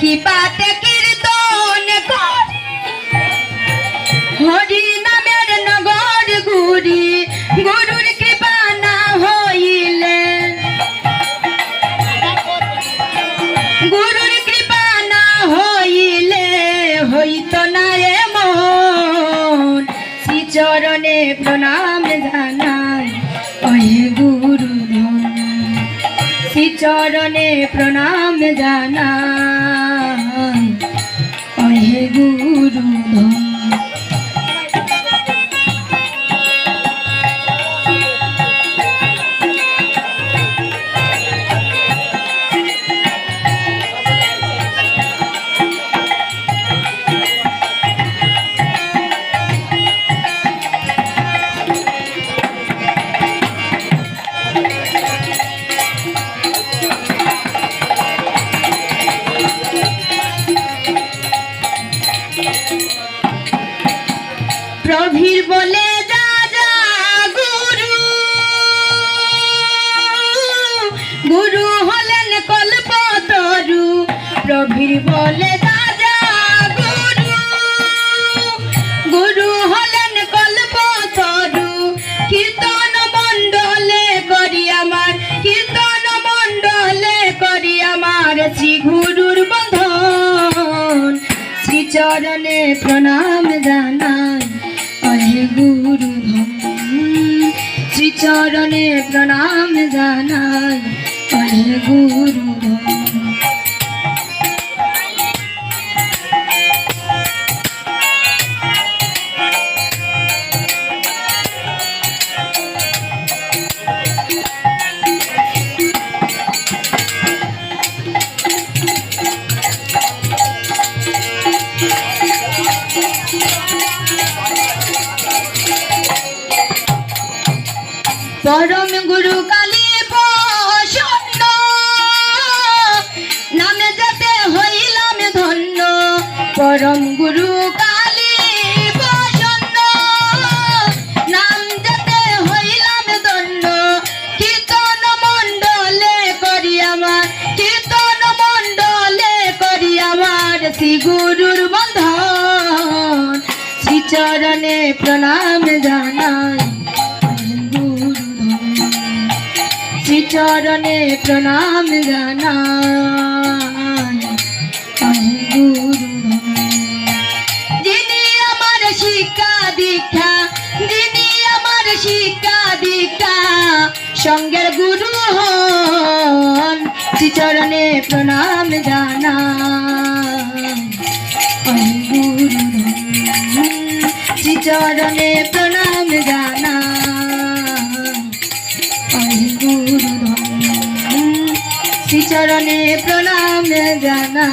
কৃপাতে কীর্তন হরি নামের নগর গুরি গুরুর কৃপা না হইলে। গুরুর কৃপা না হইলে হইত না এমন শ্রীচরণে প্রণাম জানাই অহে গুরু শ্রীচরণে প্রণাম জানাই। প্রভীর বলে যা গুরু গুরু হলেন কল্পতরু। কীর্তন মণ্ডলে করি আমার, কীর্তন মণ্ডলে করি আমার। শ্রী গুরুর বন্ধন, শ্রীচরণে প্রণাম জানাই। অহে গুরু শ্রীচরণে প্রণাম জানাই। অহে গুরু পরম গুরু কালী প্রসন্ন। নামে যেতে হইলাম ধন্য, পরম গুরু কালী প্রসন্ন। নাম যেতে হইলাম ধন্য, কীর্তন মণ্ডলে করি আমার, কীর্তন মণ্ডলে করি আমার শ্রী গুরুর বন্ধন। শ্রীচরণে প্রণাম জানাই। শ্রীচরণে প্রণাম জানাই। গুরু যিনি আমার শিক্ষা দীক্ষা, যিনি আমার শিক্ষা দীক্ষা, সঙ্গের গুরু হন শ্রীচরণে প্রণাম আমি গুরু শ্রীচরণে প্রণাম জানাই। শ্রীচরণে প্রণাম জানা।